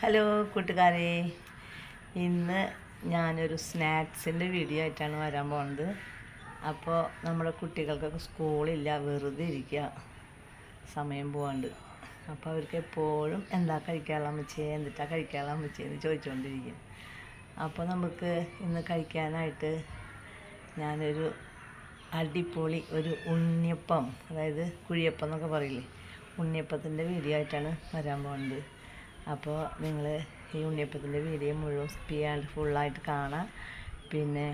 Hello കൂട്ടുകാരെ. ഇന്ന് ഞാനൊരു സ്നാക്സിന്റെ വീഡിയോ ആയിട്ടാണ് വരാൻ പോകുന്നത് അപ്പോൾ നമ്മുടെ കുട്ടികൾക്കൊക്കെ സ്കൂളില്ല വെറുതെ ഇരിക്കുക സമയം പോകാണ്ട് അപ്പോൾ അവർക്ക് എപ്പോഴും എന്താ കഴിക്കാനുള്ള അമ്മച്ചേ? എന്തിട്ടാ കഴിക്കാനുള്ള അമ്മച്ചേ എന്ന് ചോദിച്ചുകൊണ്ടിരിക്കും അപ്പോൾ നമുക്ക് ഇന്ന് കഴിക്കാനായിട്ട് ഞാനൊരു അടിപൊളി ഒരു ഉണ്ണിയപ്പം അതായത് കുഴിയപ്പം എന്നൊക്കെ പറയില്ലേ? ഉണ്ണിയപ്പത്തിന്റെ വീഡിയോ ആയിട്ടാണ് വരാൻ പോകുന്നത് അപ്പോൾ നിങ്ങൾ ഈ ഉണ്ണിയപ്പത്തിന്റെ വീഡിയോ മുഴുവൻ സ്കിപ്പ് ചെയ്യാണ്ട് ഫുള്ളായിട്ട് കാണാം. പിന്നെ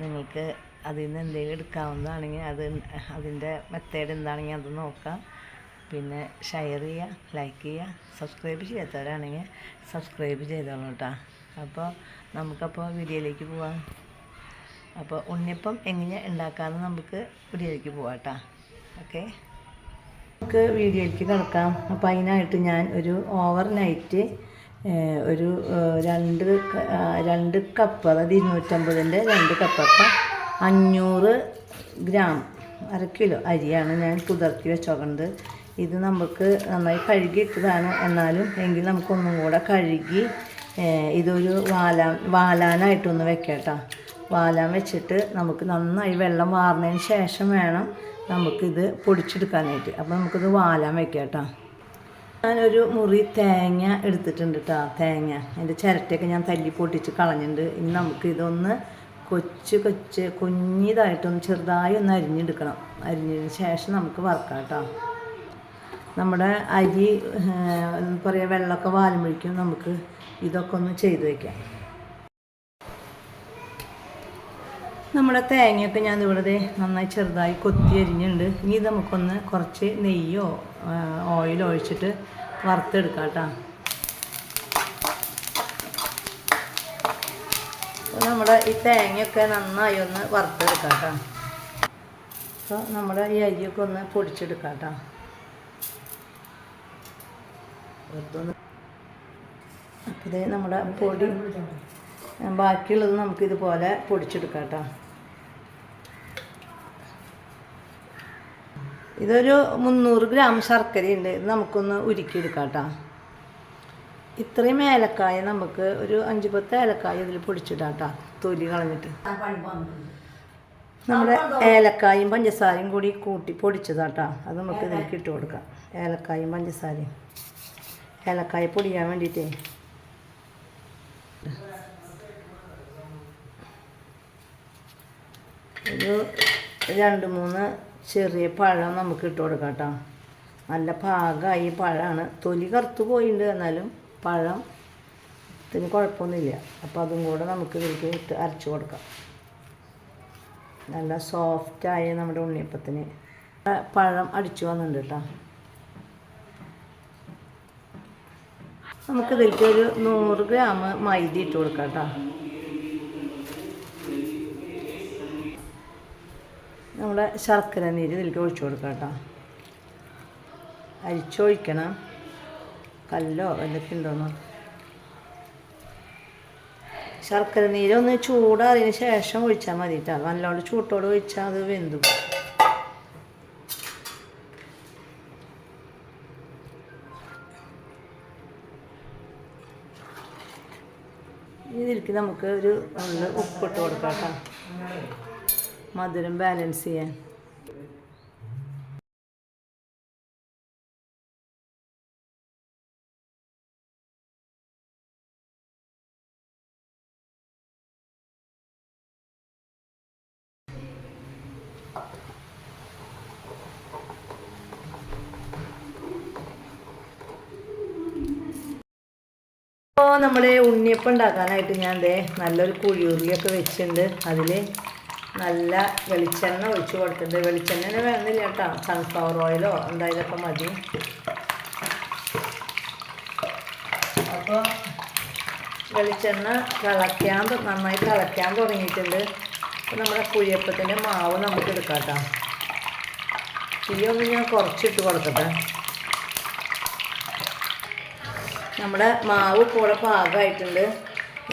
നിങ്ങൾക്ക് അതിൽ നിന്ന് എന്തെങ്കിലും എടുക്കാവുന്നതാണെങ്കിൽ അത് അതിന്റെ മെത്തേഡ് എന്താണെങ്കിൽ അത് നോക്കാം. പിന്നെ ഷെയർ ചെയ്യുക ലൈക്ക് ചെയ്യുക സബ്സ്ക്രൈബ് ചെയ്യാത്തവരാണെങ്കിൽ സബ്സ്ക്രൈബ് ചെയ്തോളൂ കേട്ടോ. അപ്പോൾ നമുക്കപ്പോൾ വീഡിയോയിലേക്ക് പോവാം. അപ്പോൾ ഉണ്ണിയപ്പം എങ്ങനെ ഉണ്ടാക്കാമെന്ന് നമുക്ക് വീഡിയോയിലേക്ക് പോവാം കേട്ടോ. ഓക്കെ നമുക്ക് വീഡിയോയിലേക്ക് കിടക്കാം. അപ്പോൾ അതിനായിട്ട് ഞാൻ ഒരു ഓവർ നൈറ്റ് ഒരു രണ്ട് രണ്ട് കപ്പ് അതായത് ഇരുന്നൂറ്റമ്പതിന്റെ രണ്ട് കപ്പ് അപ്പം അഞ്ഞൂറ് ഗ്രാം അര കിലോ അരിയാണ് ഞാൻ കുതിർത്തി വെച്ചോക്കുന്നത് ഇത് നമുക്ക് നന്നായി കഴുകിയിട്ടതാണ്. എന്നാലും എങ്കിൽ നമുക്കൊന്നും കൂടെ കഴുകി ഇതൊരു വാലാൻ വാലാനായിട്ടൊന്ന് വെക്കട്ടോ വാലാൻ വെച്ചിട്ട് നമുക്ക് നന്നായി വെള്ളം വാർന്നതിന് ശേഷം വേണം നമുക്കിത് പൊടിച്ചെടുക്കാനായിട്ട്. അപ്പോൾ നമുക്കിത് വാലാൻ വയ്ക്കാം കേട്ടോ. ഞാനൊരു മുറി തേങ്ങ എടുത്തിട്ടുണ്ട് കേട്ടോ തേങ്ങ. അതിന്റെ ചിരട്ടയൊക്കെ ഞാൻ തല്ലി പൊട്ടിച്ച് കളഞ്ഞിട്ടുണ്ട്. ഇനി നമുക്ക് ഇതൊന്ന് കൊച്ച് കൊച്ച് കുഞ്ഞിതായിട്ടൊന്ന് ചെറുതായി ഒന്ന് അരിഞ്ഞെടുക്കണം. അരിഞ്ഞതിന് ശേഷം നമുക്ക് വറക്കാം കേട്ടോ. നമ്മുടെ അരി എന്താ പറയുക വെള്ളമൊക്കെ വാലുമ്പോഴേക്കും നമുക്ക് ഇതൊക്കെ ഒന്ന് ചെയ്ത് വയ്ക്കാം നമ്മുടെ തേങ്ങയൊക്കെ ഞാൻ ഇവിടെ നന്നായി ചെറുതായി കൊത്തി അരിഞ്ഞിട്ടുണ്ട്. ഇനി നമുക്കൊന്ന് കുറച്ച് നെയ്യോ ഓയിലോ ഒഴിച്ചിട്ട് വറുത്തെടുക്കാം കേട്ടോ. നമ്മുടെ ഈ തേങ്ങയൊക്കെ നന്നായി ഒന്ന് വറുത്തെടുക്കാം കേട്ടോ. അപ്പോൾ നമ്മുടെ ഈ അരിയൊക്കെ ഒന്ന് പൊടിച്ചെടുക്കാം കേട്ടോ. അപ്പോൾ ഇത് നമ്മുടെ പൊടി ബാക്കിയുള്ളത് നമുക്കിതുപോലെ പൊടിച്ചെടുക്കാം കേട്ടോ. ഇതൊരു മുന്നൂറ് ഗ്രാം ശർക്കരയുണ്ട് ഇത് നമുക്കൊന്ന് ഉരുക്കിയെടുക്കാം കേട്ടോ ഇത്രയും ഏലക്കായ നമുക്ക് ഒരു അഞ്ച് പത്ത് ഏലക്കായ ഇതിൽ പൊടിച്ചിടാം കേട്ടോ തൊലി കളഞ്ഞിട്ട്. നമ്മുടെ ഏലക്കായും പഞ്ചസാരയും കൂടി കൂട്ടി പൊടിച്ചതാട്ടോ. അത് നമുക്ക് ഇതിലേക്ക് ഇട്ട് കൊടുക്കാം. ഏലക്കായും പഞ്ചസാരയും. ഏലക്കായ പൊടിയാൻ വേണ്ടിയിട്ടേ. ഒരു രണ്ട് മൂന്ന് ചെറിയ പഴം നമുക്ക് ഇട്ട് കൊടുക്കാം കേട്ടോ. നല്ല പാകമായി പഴമാണ്. തൊലി കറുത്ത് പോയിട്ടുണ്ട് എന്നാലും പഴം ഇതിന് കുഴപ്പമൊന്നുമില്ല. അപ്പോൾ അതും കൂടെ നമുക്ക് ഇതിലേക്ക് ഇട്ട് അരച്ച് കൊടുക്കാം. നല്ല സോഫ്റ്റായ നമ്മുടെ ഉണ്ണിയപ്പത്തിന്. പഴം അടിച്ചു വന്നിട്ടുണ്ട് കേട്ടോ. നമുക്കിതിലേക്ക് ഒരു നൂറ് ഗ്രാം മൈദ ഇട്ട് കൊടുക്കാം കേട്ടോ. നമ്മുടെ ശർക്കര നീര് ഇതിലേക്ക് ഒഴിച്ചു കൊടുക്കാം കേട്ടോ. അരിച്ചൊഴിക്കണം. കല്ലോ എന്തൊക്കെ ഉണ്ടോന്ന് ശർക്കര നീരൊന്ന് ചൂടാറിയതിന് ശേഷം ഒഴിച്ചാൽ മതി കേട്ടോ. നല്ലോണം ചൂട്ടോട് ഒഴിച്ചാൽ അത് വെന്തു. ഇതിലേക്ക് നമുക്ക് ഒരു ഉപ്പിട്ട് കൊടുക്കാം കേട്ടോ. മധുരം ബാലൻസ് ചെയ്യാൻ. ഇപ്പോൾ നമ്മുടെ ഉണ്ണിയപ്പം ഉണ്ടാക്കാനായിട്ട് ഞാൻ ദേ നല്ലൊരു കുഴിയുള്ളിയൊക്കെ വെച്ചിട്ടുണ്ട്. അതിൽ നല്ല വെളിച്ചെണ്ണ ഒഴിച്ചു കൊടുത്തിട്ടുണ്ട്. വെളിച്ചെണ്ണ വേണമെന്നില്ല കേട്ടോ. സൺഫ്ലവർ ഓയിലോ എന്തായാലൊക്കെ മതി. അപ്പോൾ വെളിച്ചെണ്ണ തിളയ്ക്കാൻ നന്നായി തിളയ്ക്കാൻ തുടങ്ങിയിട്ടുണ്ട്. അപ്പോൾ നമ്മുടെ കുഴിയപ്പത്തിന്റെ മാവ് നമുക്ക് എടുക്കാം കേട്ടോ. തീയൊന്ന് ഞാൻ കുറച്ചിട്ട് കൊടുക്കട്ടെ. നമ്മുടെ മാവ് കൂടെ പാകമായിട്ടുണ്ട്.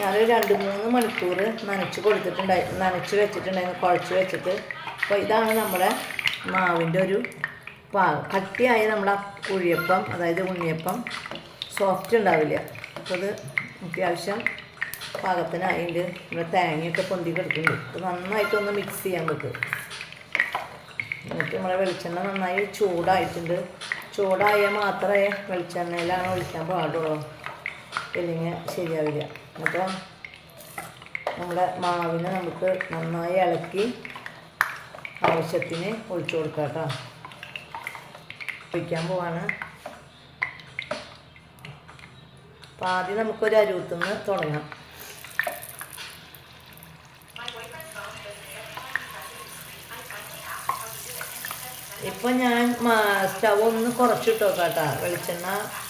ഞാനൊരു രണ്ട് മൂന്ന് മണിക്കൂർ നനച്ച് കൊടുത്തിട്ടുണ്ടായി നനച്ച് വെച്ചിട്ടുണ്ടായിരുന്നു കുഴച്ച് വെച്ചിട്ട്. അപ്പോൾ ഇതാണ് നമ്മുടെ മാവിന്റെ ഒരു പാകം കട്ടിയായ നമ്മുടെ കുഴിയപ്പം അതായത് ഉണ്ണിയപ്പം. സോഫ്റ്റ് ഉണ്ടാവില്ല. അപ്പോൾ അത് അത്യാവശ്യം പാകത്തിനായിട്ട് നമ്മുടെ തേങ്ങയൊക്കെ പൊന്തി കിടക്കുന്നുണ്ട്. നന്നായിട്ടൊന്ന് മിക്സ് ചെയ്യാൻ പറ്റും. എന്നിട്ട് നമ്മളെ വെളിച്ചെണ്ണ നന്നായി ചൂടായിട്ടുണ്ട്. ചൂടായാൽ മാത്രമേ വെളിച്ചെണ്ണയിലാണ് ഒഴിക്കാൻ പാടുള്ളൂ. ഇല്ലെങ്കിൽ ശരിയാവില്ല. അപ്പം നമ്മുടെ മാവിനെ നമുക്ക് നന്നായി ഇളക്കി ആവശ്യത്തിന് ഒഴിച്ചു കൊടുക്കാം കേട്ടോ. ഒഴിക്കാൻ പോവാണ്. അപ്പം ആദ്യം നമുക്കൊരു അരുവത്തുനിന്ന് തുടങ്ങാം. ഇപ്പം ഞാൻ സ്റ്റവ് ഒന്ന് കുറച്ചിട്ടോ കേട്ടോ. വെളിച്ചെണ്ണ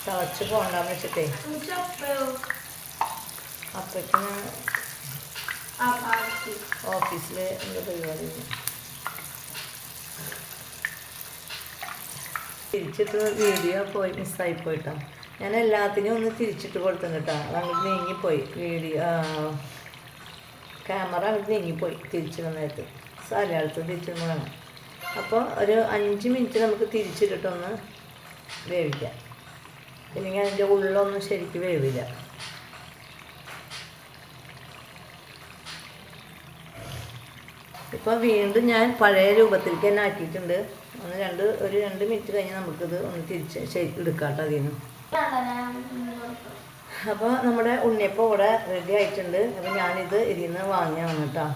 തിളച്ച് പോകണ്ടെന്ന് വെച്ചിട്ടേ. അപ്പോഴേക്കും ഓഫീസിൽ എന്റെ പരിപാടി? തിരിച്ചിട്ട് വീഡിയോ പോയി മിസ്സായി പോയിട്ടോ. ഞാൻ എല്ലാത്തിനും ഒന്ന് തിരിച്ചിട്ട് കൊടുത്തു കേട്ടോ. അങ്ങോട്ട് നീങ്ങിപ്പോയി. വീഡിയോ ക്യാമറ അങ്ങോട്ട് നീങ്ങിപ്പോയി തിരിച്ചു നേരത്ത് സ്ഥലത്ത് തിരിച്ചു വന്നതാണ് അപ്പോൾ ഒരു അഞ്ച് മിനിറ്റ് നമുക്ക് തിരിച്ചിട്ടിട്ടൊന്ന് വേവിക്കാം. ഇല്ലെങ്കിൽ അതിന്റെ ഉള്ളൊന്നും ശരിക്ക് വേവില്ല. ഇപ്പോൾ വീണ്ടും ഞാൻ പഴയ രൂപത്തിലേക്ക് തന്നെ ആക്കിയിട്ടുണ്ട്. ഒന്ന് രണ്ട് ഒരു രണ്ട് മിനിറ്റ് കഴിഞ്ഞ് നമുക്കിത് ഒന്ന് തിരിച്ച് ശരിക്കും എടുക്കാം കേട്ടോ അതിൽ അപ്പോൾ നമ്മുടെ ഉണ്ണിയപ്പം ഇവിടെ റെഡി ആയിട്ടുണ്ട്. അപ്പോൾ ഞാനിത് ഇതിൽ നിന്ന് വാങ്ങിയാണ് കേട്ടോ.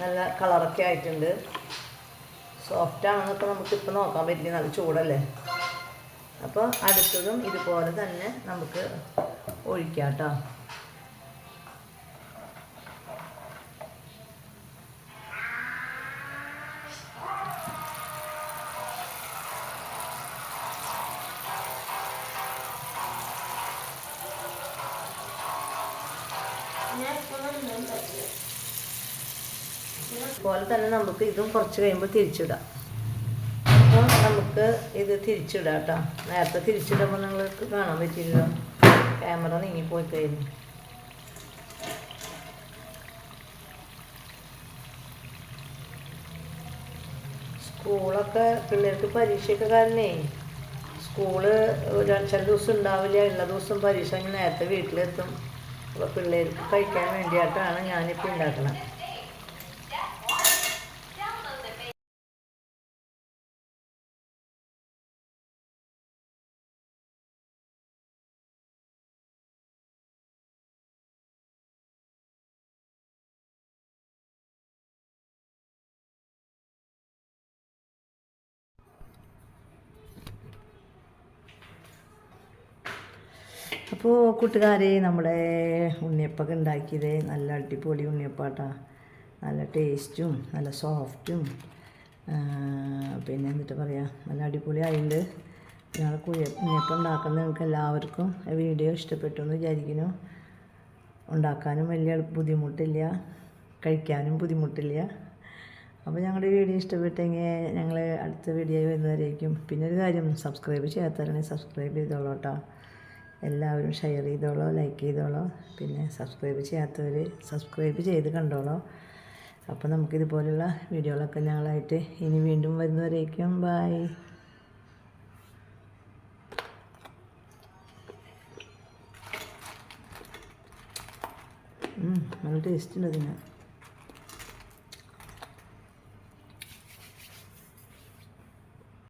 നല്ല കളറൊക്കെ ആയിട്ടുണ്ട്. സോഫ്റ്റ് ആണെന്നൊക്കെ നമുക്കിപ്പോൾ നോക്കാൻ പറ്റില്ല. നല്ല ചൂടല്ലേ? അപ്പോൾ അടുത്തതും ഇതുപോലെ തന്നെ നമുക്ക് ഒഴിക്കാം കേട്ടോ അതുപോലെ തന്നെ നമുക്ക് ഇതും കുറച്ച് കഴിയുമ്പോൾ തിരിച്ചിടാം. നമുക്ക് ഇത് തിരിച്ചിടാം കേട്ടോ നേരത്തെ തിരിച്ചിടുമ്പോൾ നിങ്ങൾക്ക് കാണാൻ പറ്റില്ല ക്യാമറ നീങ്ങിപ്പോയി കഴിഞ്ഞു സ്കൂളൊക്കെ പിള്ളേർക്ക് പരീക്ഷയൊക്കെ കാരണേ സ്കൂൾ ഒരു ചില ദിവസം ഉണ്ടാവില്ല. ഉള്ള ദിവസം പരീക്ഷ നേരത്തെ വീട്ടിലെത്തും. അപ്പോൾ പിള്ളേർക്ക് കഴിക്കാൻ വേണ്ടിയിട്ടാണ് ഞാനിപ്പോൾ ഉണ്ടാക്കുന്നത് അപ്പോൾ കൂട്ടുകാരെ നമ്മുടെ ഉണ്ണിയപ്പൊക്കെ ഉണ്ടാക്കിയത്. നല്ല അടിപൊളി ഉണ്ണിയപ്പാട്ടാ നല്ല ടേസ്റ്റും നല്ല സോഫ്റ്റും. പിന്നെ എന്നിട്ട് പറയാം നല്ല അടിപൊളി ആയിണ്ട് ഞങ്ങൾ ഉണ്ണിയപ്പം ഉണ്ടാക്കുന്ന നിങ്ങൾക്ക് എല്ലാവർക്കും വീഡിയോ ഇഷ്ടപ്പെട്ടു എന്ന് വിചാരിക്കുന്നു. ഉണ്ടാക്കാനും വലിയ ബുദ്ധിമുട്ടില്ല കഴിക്കാനും ബുദ്ധിമുട്ടില്ല. അപ്പോൾ ഞങ്ങളുടെ വീഡിയോ ഇഷ്ടപ്പെട്ടെങ്കിൽ ഞങ്ങൾ അടുത്ത വീഡിയോ വരുന്നവരേക്കും പിന്നെ ഒരു കാര്യം സബ്സ്ക്രൈബ് ചെയ്യാത്തവരാണെങ്കിൽ സബ്സ്ക്രൈബ് ചെയ്തോളൂ കേട്ടോ എല്ലാവരും ഷെയർ ചെയ്തോളോ ലൈക്ക് ചെയ്തോളോ. പിന്നെ സബ്സ്ക്രൈബ് ചെയ്യാത്തവർ സബ്സ്ക്രൈബ് ചെയ്ത് കണ്ടോളോ. അപ്പോൾ നമുക്കിതുപോലുള്ള വീഡിയോകളൊക്കെ ഞങ്ങളായിട്ട് ഇനി വീണ്ടും വരുന്നവരേക്കും ബായ് നല്ല